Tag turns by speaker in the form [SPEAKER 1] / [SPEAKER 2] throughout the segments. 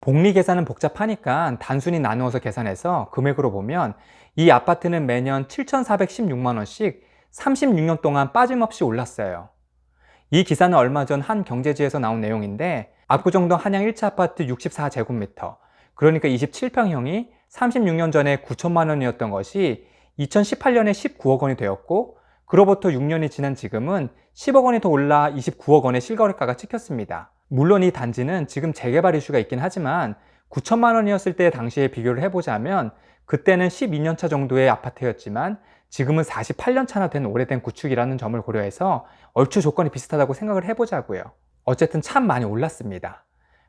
[SPEAKER 1] 복리 계산은 복잡하니까 단순히 나누어서 계산해서 금액으로 보면 이 아파트는 매년 7,416만 원씩 36년 동안 빠짐없이 올랐어요. 이 기사는 얼마 전 한 경제지에서 나온 내용인데 압구정동 한양 1차 아파트 64제곱미터 그러니까 27평형이 36년 전에 9천만 원이었던 것이 2018년에 19억 원이 되었고 그로부터 6년이 지난 지금은 10억 원이 더 올라 29억 원의 실거래가가 찍혔습니다. 물론 이 단지는 지금 재개발 이슈가 있긴 하지만 9천만 원이었을 때 당시에 비교를 해보자면 그때는 12년 차 정도의 아파트였지만 지금은 48년 차나 된 오래된 구축이라는 점을 고려해서 얼추 조건이 비슷하다고 생각을 해보자고요. 어쨌든 참 많이 올랐습니다.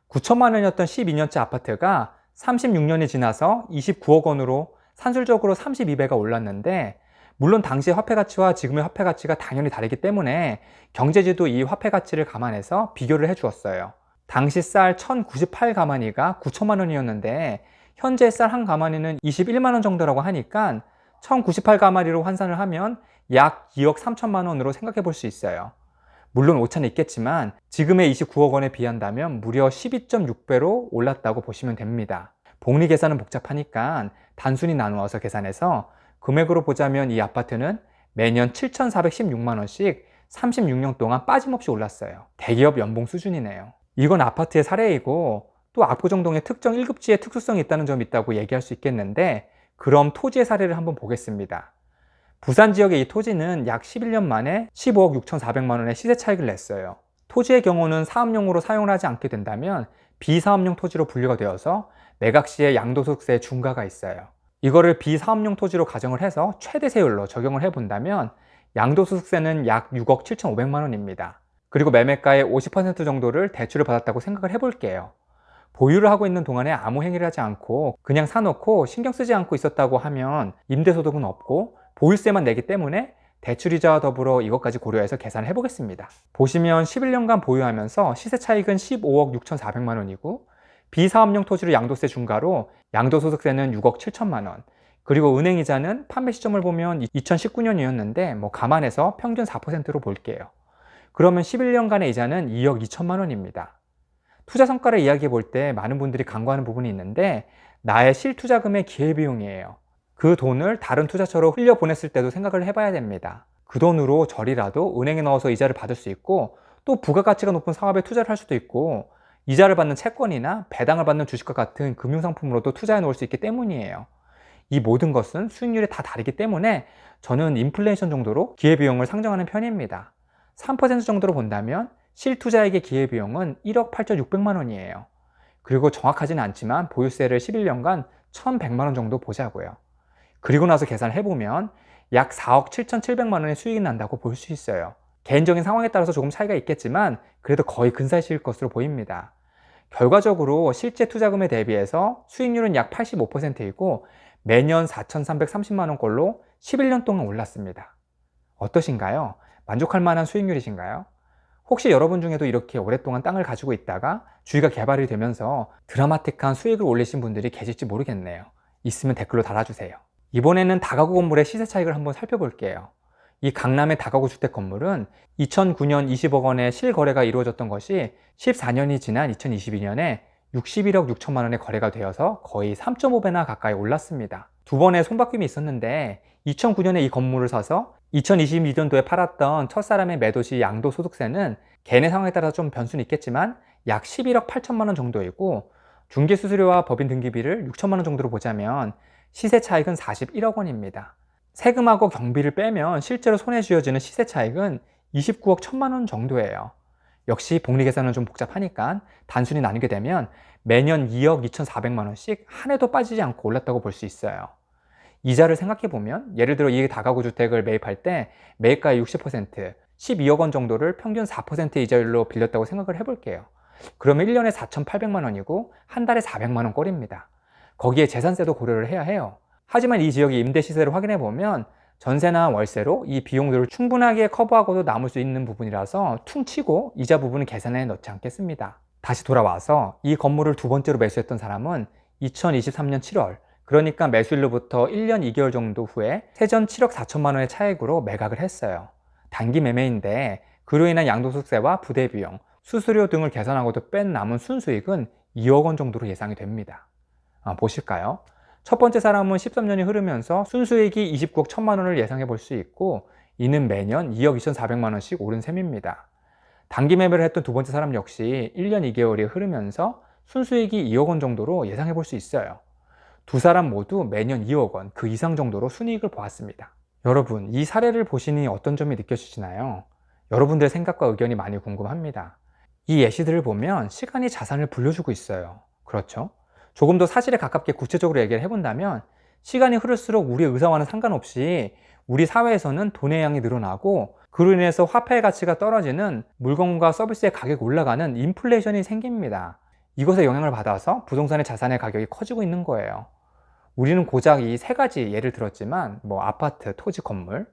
[SPEAKER 1] 9천만 원이었던 12년째 아파트가 36년이 지나서 29억 원으로 산술적으로 32배가 올랐는데 물론 당시의 화폐 가치와 지금의 화폐 가치가 당연히 다르기 때문에 경제지도 이 화폐 가치를 감안해서 비교를 해 주었어요. 당시 쌀 1098 가마니가 9천만 원이었는데 현재 쌀 한 가마니는 21만 원 정도라고 하니까 1098 가마니로 환산을 하면 약 2억 3천만 원으로 생각해 볼 수 있어요. 물론 오차는 있겠지만 지금의 29억 원에 비한다면 무려 12.6배로 올랐다고 보시면 됩니다. 복리 계산은 복잡하니까 단순히 나누어서 계산해서 금액으로 보자면 이 아파트는 매년 7,416만 원씩 36년 동안 빠짐없이 올랐어요. 대기업 연봉 수준이네요. 이건 아파트의 사례이고 또 압구정동의 특정 1급지의 특수성이 있다는 점이 있다고 얘기할 수 있겠는데 그럼 토지의 사례를 한번 보겠습니다. 부산 지역의 이 토지는 약 11년 만에 15억 6,400만 원의 시세 차익을 냈어요. 토지의 경우는 사업용으로 사용을 하지 않게 된다면 비사업용 토지로 분류가 되어서 매각 시에 양도소득세 중과가 있어요. 이거를 비사업용 토지로 가정을 해서 최대 세율로 적용을 해본다면 양도소득세는 약 6억 7,500만 원입니다. 그리고 매매가의 50% 정도를 대출을 받았다고 생각을 해볼게요. 보유를 하고 있는 동안에 아무 행위를 하지 않고 그냥 사놓고 신경 쓰지 않고 있었다고 하면 임대소득은 없고 보유세만 내기 때문에 대출이자와 더불어 이것까지 고려해서 계산을 해보겠습니다. 보시면 11년간 보유하면서 시세 차익은 15억 6,400만 원이고 비사업용 토지로 양도세 중과로 양도소득세는 6억 7천만 원 그리고 은행이자는 판매 시점을 보면 2019년이었는데 뭐 감안해서 평균 4%로 볼게요. 그러면 11년간의 이자는 2억 2천만 원입니다. 투자 성과를 이야기해 볼 때 많은 분들이 간과하는 부분이 있는데 나의 실투자금의 기회비용이에요. 그 돈을 다른 투자처로 흘려보냈을 때도 생각을 해봐야 됩니다. 그 돈으로 절이라도 은행에 넣어서 이자를 받을 수 있고 또 부가가치가 높은 사업에 투자를 할 수도 있고 이자를 받는 채권이나 배당을 받는 주식과 같은 금융상품으로도 투자해 놓을 수 있기 때문이에요. 이 모든 것은 수익률이 다 다르기 때문에 저는 인플레이션 정도로 기회비용을 상정하는 편입니다. 3% 정도로 본다면 실투자액의 기회비용은 1억 8,600만 원이에요. 그리고 정확하지는 않지만 보유세를 11년간 1,100만 원 정도 보자고요. 그리고 나서 계산을 해보면 약 4억 7,700만 원의 수익이 난다고 볼 수 있어요. 개인적인 상황에 따라서 조금 차이가 있겠지만 그래도 거의 근사실 것으로 보입니다. 결과적으로 실제 투자금에 대비해서 수익률은 약 85%이고 매년 4,330만 원꼴로 11년 동안 올랐습니다. 어떠신가요? 만족할 만한 수익률이신가요? 혹시 여러분 중에도 이렇게 오랫동안 땅을 가지고 있다가 주위가 개발이 되면서 드라마틱한 수익을 올리신 분들이 계실지 모르겠네요. 있으면 댓글로 달아주세요. 이번에는 다가구 건물의 시세 차익을 한번 살펴볼게요. 이 강남의 다가구 주택 건물은 2009년 20억 원의 실거래가 이루어졌던 것이 14년이 지난 2022년에 61억 6천만 원의 거래가 되어서 거의 3.5배나 가까이 올랐습니다. 두 번의 손바뀜이 있었는데 2009년에 이 건물을 사서 2022년도에 팔았던 첫사람의 매도시 양도소득세는 개인의 상황에 따라서 좀 변수는 있겠지만 약 11억 8천만 원 정도이고 중개수수료와 법인 등기비를 6천만 원 정도로 보자면 시세 차익은 41억 원입니다. 세금하고 경비를 빼면 실제로 손에 쥐어지는 시세 차익은 29억 1천만 원 정도예요. 역시 복리 계산은 좀 복잡하니까 단순히 나누게 되면 매년 2억 2,400만 원씩 한 해도 빠지지 않고 올랐다고 볼 수 있어요. 이자를 생각해 보면 예를 들어 이 다가구 주택을 매입할 때 매입가의 60% 12억 원 정도를 평균 4% 이자율로 빌렸다고 생각을 해볼게요. 그러면 1년에 4,800만 원이고 한 달에 400만 원 꼴입니다. 거기에 재산세도 고려를 해야 해요. 하지만 이 지역의 임대 시세를 확인해 보면 전세나 월세로 이 비용들을 충분하게 커버하고도 남을 수 있는 부분이라서 퉁치고 이자 부분은 계산에 넣지 않겠습니다. 다시 돌아와서 이 건물을 두 번째로 매수했던 사람은 2023년 7월 그러니까 매수일로부터 1년 2개월 정도 후에 세전 7억 4천만 원의 차액으로 매각을 했어요. 단기 매매인데 그로 인한 양도소득세와 부대비용, 수수료 등을 계산하고도 뺀 남은 순수익은 2억 원 정도로 예상이 됩니다. 아, 보실까요? 첫 번째 사람은 13년이 흐르면서 순수익이 29억 1천만 원을 예상해 볼 수 있고 이는 매년 2억 2,400만 원씩 오른 셈입니다. 단기 매매를 했던 두 번째 사람 역시 1년 2개월이 흐르면서 순수익이 2억 원 정도로 예상해 볼 수 있어요. 두 사람 모두 매년 2억 원, 그 이상 정도로 순이익을 보았습니다. 여러분, 이 사례를 보시니 어떤 점이 느껴지시나요? 여러분들의 생각과 의견이 많이 궁금합니다. 이 예시들을 보면 시간이 자산을 불려주고 있어요. 그렇죠? 조금 더 사실에 가깝게 구체적으로 얘기를 해본다면 시간이 흐를수록 우리의 의사와는 상관없이 우리 사회에서는 돈의 양이 늘어나고 그로 인해서 화폐의 가치가 떨어지는 물건과 서비스의 가격이 올라가는 인플레이션이 생깁니다. 이것에 영향을 받아서 부동산의 자산의 가격이 커지고 있는 거예요. 우리는 고작 이 세 가지 예를 들었지만 뭐 아파트, 토지, 건물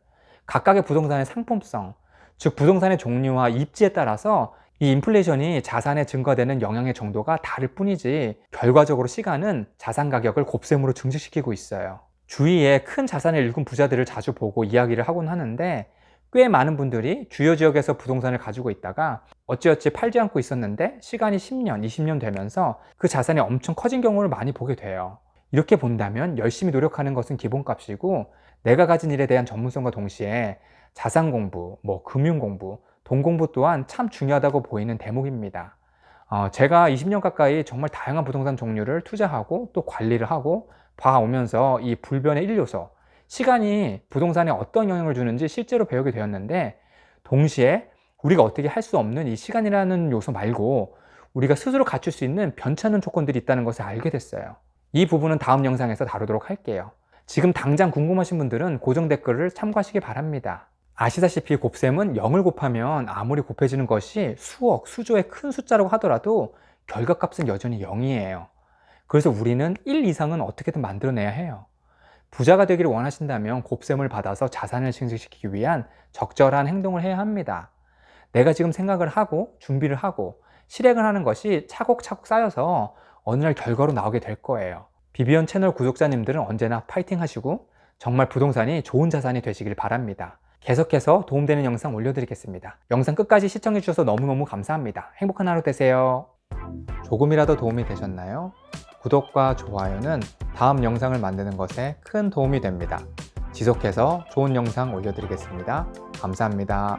[SPEAKER 1] 각각의 부동산의 상품성, 즉 부동산의 종류와 입지에 따라서 이 인플레이션이 자산에 증가되는 영향의 정도가 다를 뿐이지 결과적으로 시간은 자산 가격을 곱셈으로 증식시키고 있어요. 주위에 큰 자산을 일군 부자들을 자주 보고 이야기를 하곤 하는데 꽤 많은 분들이 주요 지역에서 부동산을 가지고 있다가 어찌어찌 팔지 않고 있었는데 시간이 10년, 20년 되면서 그 자산이 엄청 커진 경우를 많이 보게 돼요. 이렇게 본다면 열심히 노력하는 것은 기본값이고 내가 가진 일에 대한 전문성과 동시에 자산 공부, 뭐 금융 공부, 돈 공부 또한 참 중요하다고 보이는 대목입니다. 어, 제가 20년 가까이 정말 다양한 부동산 종류를 투자하고 또 관리를 하고 봐오면서 이 불변의 1요소, 시간이 부동산에 어떤 영향을 주는지 실제로 배우게 되었는데 동시에 우리가 어떻게 할 수 없는 이 시간이라는 요소 말고 우리가 스스로 갖출 수 있는 변찮은 조건들이 있다는 것을 알게 됐어요. 이 부분은 다음 영상에서 다루도록 할게요. 지금 당장 궁금하신 분들은 고정 댓글을 참고하시기 바랍니다. 아시다시피 곱셈은 0을 곱하면 아무리 곱해지는 것이 수억, 수조의 큰 숫자라고 하더라도 결과값은 여전히 0이에요. 그래서 우리는 1 이상은 어떻게든 만들어내야 해요. 부자가 되기를 원하신다면 곱셈을 받아서 자산을 증식시키기 위한 적절한 행동을 해야 합니다. 내가 지금 생각을 하고 준비를 하고 실행을 하는 것이 차곡차곡 쌓여서 어느 날 결과로 나오게 될 거예요. 비비언 채널 구독자님들은 언제나 파이팅 하시고 정말 부동산이 좋은 자산이 되시길 바랍니다. 계속해서 도움되는 영상 올려드리겠습니다. 영상 끝까지 시청해주셔서 너무너무 감사합니다. 행복한 하루 되세요. 조금이라도 도움이 되셨나요? 구독과 좋아요는 다음 영상을 만드는 것에 큰 도움이 됩니다. 지속해서 좋은 영상 올려드리겠습니다. 감사합니다.